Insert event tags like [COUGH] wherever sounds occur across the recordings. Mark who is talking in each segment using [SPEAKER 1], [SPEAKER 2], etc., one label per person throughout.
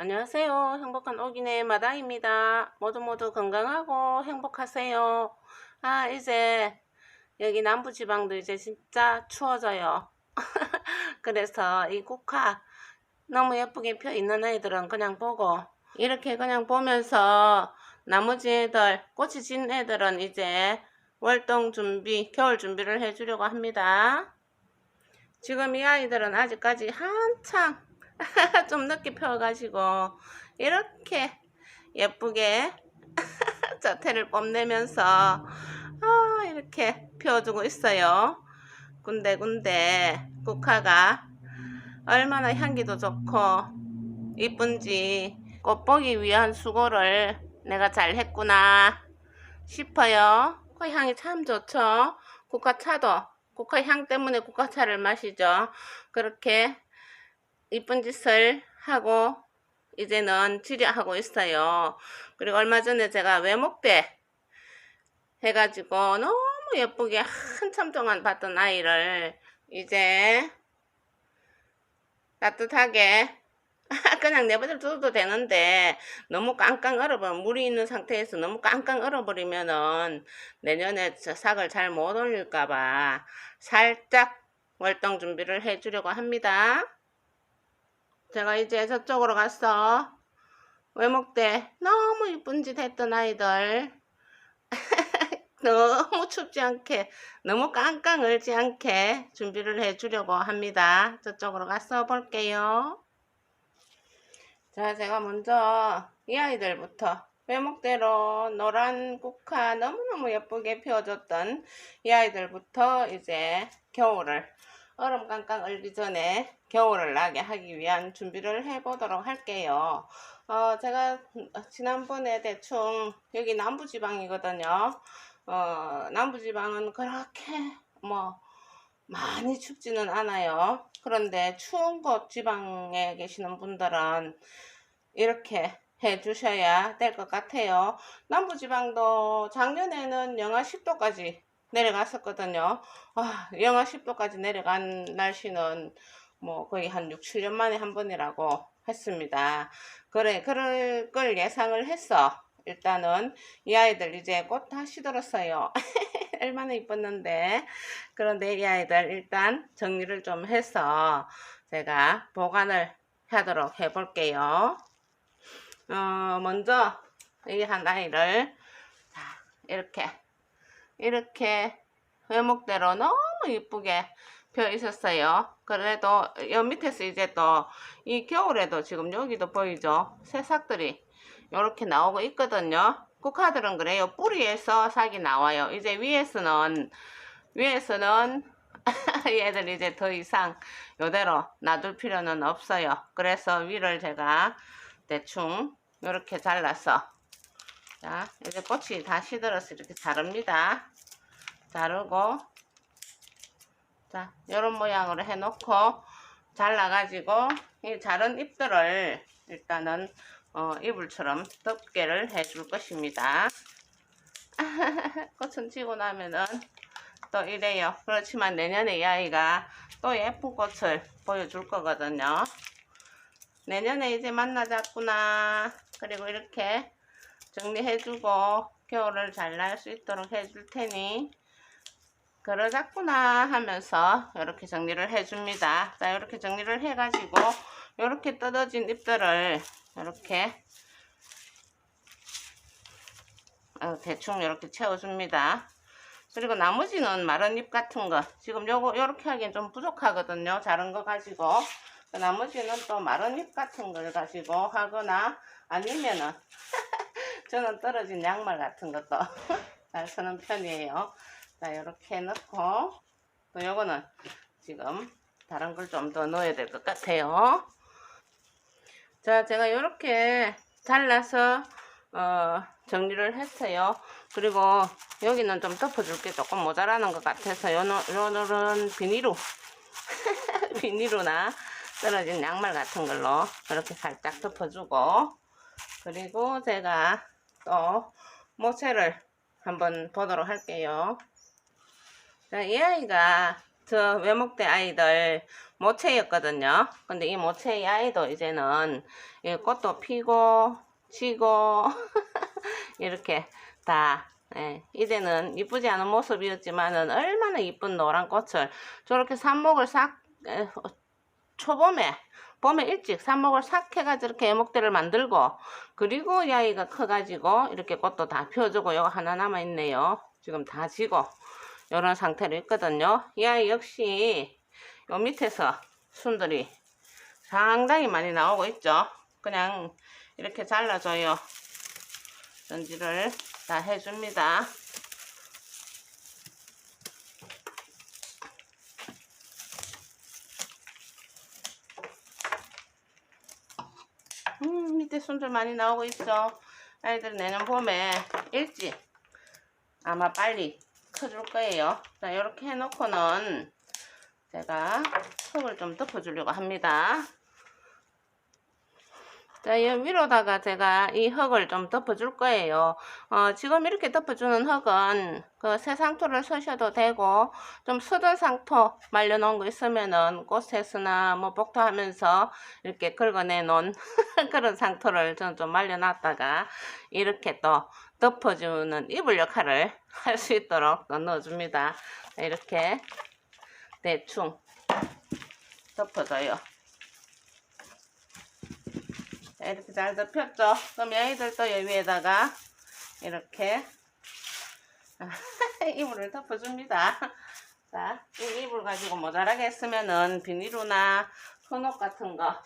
[SPEAKER 1] 안녕하세요. 행복한 오기네 마다입니다. 모두 모두 건강하고 행복하세요. 아, 이제 여기 남부지방도 이제 진짜 추워져요. [LAUGHS] 그래서 이 국화 너무 예쁘게 펴 있는 애들은 그냥 보고 이렇게 그냥 보면서 나머지 애들 꽃이 진 애들은 이제 월동 준비, 겨울 준비를 해주려고 합니다. 지금 이 아이들은 아직까지 한창 [LAUGHS] 좀 늦게 펴가지고 이렇게 예쁘게 [LAUGHS] 자태를 뽐내면서 아, 이렇게 펴주고 있어요. 군데군데 국화가 얼마나 향기도 좋고 이쁜지 꽃 보기 위한 수고를 내가 잘 했구나 싶어요. 국화 향이 참 좋죠. 국화차도 국화 향 때문에 국화차를 마시죠. 그렇게 이쁜 짓을 하고 이제는 치료하고 있어요. 그리고 얼마 전에 제가 외목대 해가지고 너무 예쁘게 한참 동안 봤던 아이를 이제 따뜻하게 [LAUGHS] 그냥 내버려 둬도 되는데 너무 깡깡 얼어버리면 물이 있는 상태에서 너무 깡깡 얼어버리면은 내년에 저 삭을 잘 못 올릴까봐 살짝 월동 준비를 해주려고 합니다. 제가 이제 저쪽으로 가서 외목대 너무 이쁜 짓 했던 아이들 [LAUGHS] 너무 춥지 않게 너무 깡깡 얼지 않게 준비를 해주려고 합니다. 저쪽으로 가서 볼게요. 자, 제가 먼저 이 아이들부터 외목대로 노란 국화 너무너무 예쁘게 피워줬던 이 아이들부터 이제 겨울을 얼음 깡깡 얼기 전에 겨울을 나게 하기 위한 준비를 해보도록 할게요. 어, 제가 지난번에 대충 여기 남부지방이거든요. 어, 남부지방은 그렇게 뭐 많이 춥지는 않아요. 그런데 추운 곳 지방에 계시는 분들은 이렇게 해 주셔야 될 것 같아요. 남부지방도 작년에는 영하 10도까지 내려갔었거든요. 아, 영하 10도까지 내려간 날씨는 뭐 거의 한 6, 7년 만에 한 번이라고 했습니다. 그래, 그럴 걸 예상을 했어. 일단은 이 아이들 이제 꽃 다 시들었어요. 얼마나 이뻤는데. 그런데 이 아이들 일단 정리를 좀 해서 제가 보관을 하도록 해볼게요. 어, 먼저 이 한 아이를 자, 이렇게 이렇게 회목대로 너무 이쁘게 펴 있었어요. 그래도 여 밑에서 이제 또 이 겨울에도 지금 여기도 보이죠? 새싹들이 이렇게 나오고 있거든요. 국화들은 그래요. 뿌리에서 싹이 나와요. 이제 위에서는 위에서는 [LAUGHS] 얘들 이제 더 이상 이대로 놔둘 필요는 없어요. 그래서 위를 제가 대충 이렇게 잘라서 자 이제 꽃이 다 시들어서 이렇게 자릅니다. 자르고 자 이런 모양으로 해놓고 잘라가지고 이 자른 잎들을 일단은 어, 이불처럼 덮개를 해줄 것입니다. [LAUGHS] 꽃은 지고 나면은 또 이래요. 그렇지만 내년에 이 아이가 또 예쁜 꽃을 보여줄 거거든요. 내년에 이제 만나자꾸나. 그리고 이렇게 정리해주고 겨울을 잘 날 수 있도록 해줄 테니 그러자꾸나 하면서 이렇게 정리를 해줍니다. 자, 이렇게 정리를 해가지고 이렇게 뜯어진 잎들을 이렇게 어, 대충 이렇게 채워줍니다. 그리고 나머지는 마른 잎 같은 거 지금 요거 요렇게 하기엔 좀 부족하거든요. 자른 거 가지고 그 나머지는 또 마른 잎 같은 걸 가지고 하거나 아니면은 [LAUGHS] 저는 떨어진 양말 같은 것도 [LAUGHS] 잘 쓰는 편이에요. 자 이렇게 넣고 또 요거는 지금 다른 걸 좀 더 넣어야 될 것 같아요. 자 제가 이렇게 잘라서 어, 정리를 했어요. 그리고 여기는 좀 덮어줄 게 조금 모자라는 것 같아서 요런 비닐로 [LAUGHS] 비닐로나 떨어진 양말 같은 걸로 이렇게 살짝 덮어주고 그리고 제가 또 모체를 한번 보도록 할게요. 자, 이 아이가 저 외목대 아이들 모체였거든요. 근데 이 모체의 아이도 이제는 이 꽃도 피고 지고 [LAUGHS] 이렇게 다 예, 이제는 이쁘지 않은 모습이었지만은 얼마나 이쁜 노란 꽃을 저렇게 삽목을 싹 에, 어, 초봄에 봄에 일찍 삽목을 싹 해가지고 이렇게 애목대를 만들고 그리고 이 아이가 커가지고 이렇게 꽃도 다 펴주고 요거 하나 남아 있네요. 지금 다 지고 이런 상태로 있거든요. 이 아이 역시 요 밑에서 순들이 상당히 많이 나오고 있죠. 그냥 이렇게 잘라줘요. 전지를 다 해줍니다. 음, 밑에 순들 많이 나오고 있어. 아이들 내년 봄에 일찍 아마 빨리 커줄 거예요. 자, 이렇게 해놓고는 제가 흙을 좀 덮어주려고 합니다. 자, 이 위로다가 제가 이 흙을 좀 덮어줄 거예요. 어, 지금 이렇게 덮어주는 흙은 그 새 상토를 쓰셔도 되고, 좀 쓰던 상토 말려놓은 거 있으면은 꽃세스나 뭐 복토하면서 이렇게 긁어내 놓은 [LAUGHS] 그런 상토를 저는 좀 말려놨다가 이렇게 또 덮어주는 이불 역할을 [LAUGHS] 할 수 있도록 또 넣어줍니다. 이렇게 대충 덮어줘요. 자, 이렇게 잘 덮였죠? 그럼 얘들도 여기 위에다가 이렇게 [LAUGHS] 이불을 덮어줍니다. 자, 이 이불 가지고 모자라게 했으면은 비닐이나 헌옷 같은 거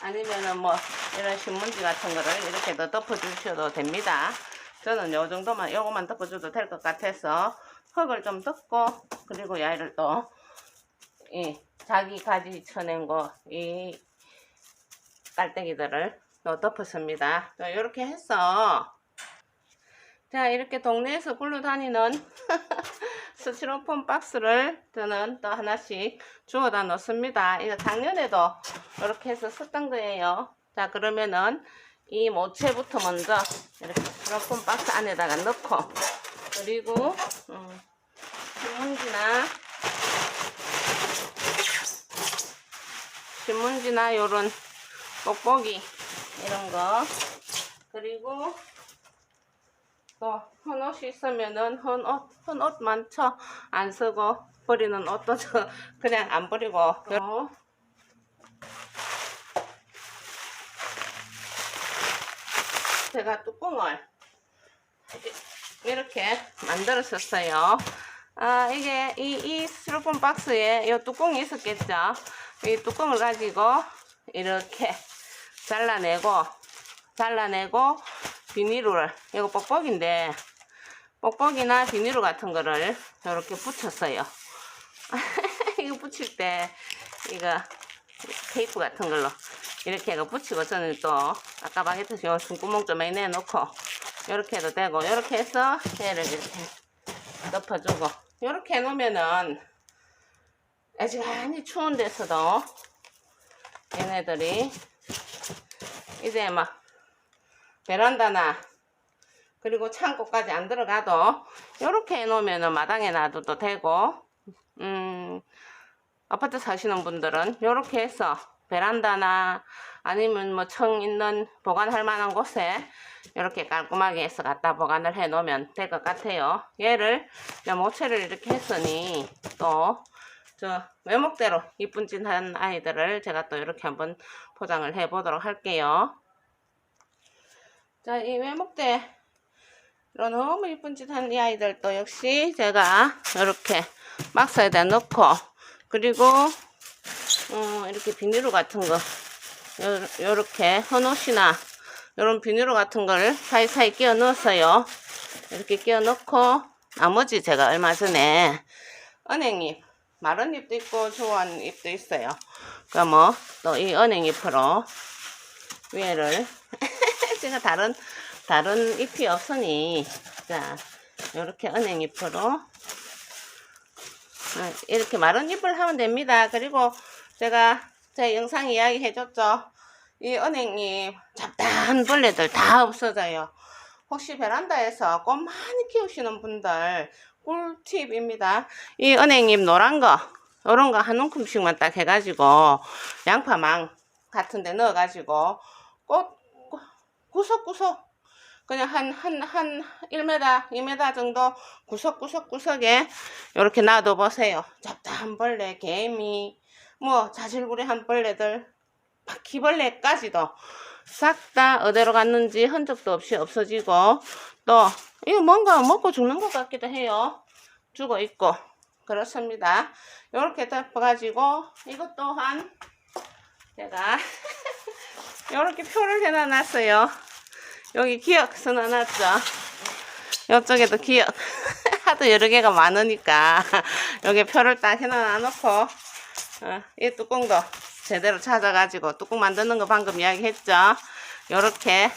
[SPEAKER 1] 아니면은 뭐 이런 신문지 같은 거를 이렇게 더 덮어주셔도 됩니다. 저는 요 정도만 요거만 덮어줘도 될 것 같아서 흙을 좀 덮고 그리고 얘를 또 이 자기 가지 쳐낸 거 이 깔때기들을 또 덮었습니다. 자, 이렇게 해서 자 이렇게 동네에서 굴러 다니는 [LAUGHS] 스티로폼 박스를 저는 또 하나씩 주워다 놓습니다. 이거 작년에도 이렇게 해서 썼던 거예요. 자 그러면은 이 모체부터 먼저 이렇게 스티로폼 박스 안에다가 넣고 그리고 음, 신문지나 신문지나 요런 뽁뽁이 이런 거. 그리고 또 헌옷이 있으면은 헌옷 헌옷 많죠? 안 쓰고 버리는 옷도 저 [LAUGHS] 그냥 안 버리고. 요 제가 뚜껑을 이렇게 만들었었어요. 아, 이게 이, 이 스티로폼 박스에 이 뚜껑이 있었겠죠. 이 뚜껑을 가지고 이렇게 잘라내고 잘라내고 비닐을 이거 뽁뽁인데 뽁뽁이나 비닐 같은 거를 이렇게 붙였어요. [LAUGHS] 이거 붙일 때 이거 테이프 같은 걸로 이렇게 해서 붙이고 저는 또 아까 말했듯이 요 숨구멍 좀 내놓고 이렇게 해도 되고 이렇게 해서 얘를 이렇게 덮어주고 이렇게 해놓으면은 아직많이 추운 데서도 얘네들이 이제 막 베란다나 그리고 창고까지 안 들어가도 이렇게 해놓으면은 마당에 놔둬도 되고 음 아파트 사시는 분들은 이렇게 해서 베란다나 아니면 뭐 청 있는 보관할 만한 곳에 이렇게 깔끔하게 해서 갖다 보관을 해 놓으면 될 것 같아요. 얘를 모체를 이렇게 했으니 또 저 외목대로 이쁜 짓한 아이들을 제가 또 이렇게 한번 포장을 해 보도록 할게요. 자, 이 외목대로 너무 이쁜 짓한 이 아이들도 역시 제가 이렇게 박스에다 넣고 그리고 어, 이렇게 비닐로 같은 거 요, 요렇게 헌옷이나 요런 비닐로 같은 걸 사이사이 끼워 넣었어요. 이렇게 끼워 넣고 나머지 제가 얼마 전에 은행잎 마른 잎도 있고 좋아하는 잎도 있어요. 그럼 뭐또 이 은행잎으로 위에를 [LAUGHS] 제가 다른 다른 잎이 없으니 자 요렇게 은행잎으로 어, 이렇게 마른 잎을 하면 됩니다. 그리고 제가 제 영상 이야기 해줬죠. 이 은행잎 잡다한 벌레들 다 없어져요. 혹시 베란다에서 꽃 많이 키우시는 분들 꿀팁입니다. 이 은행잎 노란 거, 요런 거 한 움큼씩만 딱 해가지고, 양파망 같은 데 넣어가지고, 꽃, 구석구석, 그냥 한, 한, 한 1m, 2m 정도 구석구석구석에 이렇게 놔둬 보세요. 잡다한 벌레, 개미, 뭐, 자질구레 한 벌레들, 바퀴벌레까지도 싹 다 어디로 갔는지 흔적도 없이 없어지고, 또, 이거 뭔가 먹고 죽는 것 같기도 해요. 죽어 있고. 그렇습니다. 이렇게 덮어가지고, 이것 또한 제가 [LAUGHS] 이렇게 표를 해놔 놨어요. 여기 기억 써놔놨죠. 이쪽에도 기억. [LAUGHS] 하도 여러 개가 많으니까 여기 표를 딱 해놔놓고 어, 이 뚜껑도 제대로 찾아가지고 뚜껑 만드는 거 방금 이야기했죠. 요렇게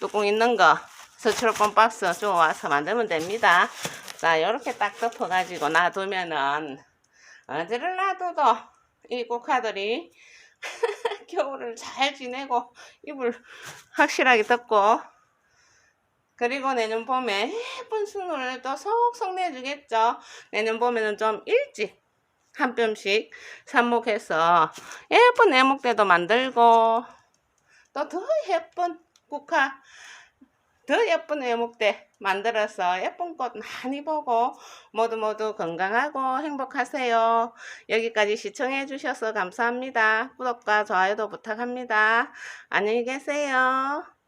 [SPEAKER 1] 뚜껑 있는 거 스티로폼 박스 주워와서 만들면 됩니다. 자, 요렇게 딱 덮어가지고 놔두면은 어디를 놔둬도 이 꽃카들이 [LAUGHS] 겨울을 잘 지내고 이불 확실하게 덮고 그리고 내년 봄에 예쁜 순을 또 속속 내주겠죠. 내년 봄에는 좀 일찍 한 뼘씩 삽목해서 예쁜 애목대도 만들고 또 더 예쁜 국화 더 예쁜 애목대 만들어서 예쁜 꽃 많이 보고 모두 모두 건강하고 행복하세요. 여기까지 시청해 주셔서 감사합니다. 구독과 좋아요도 부탁합니다. 안녕히 계세요.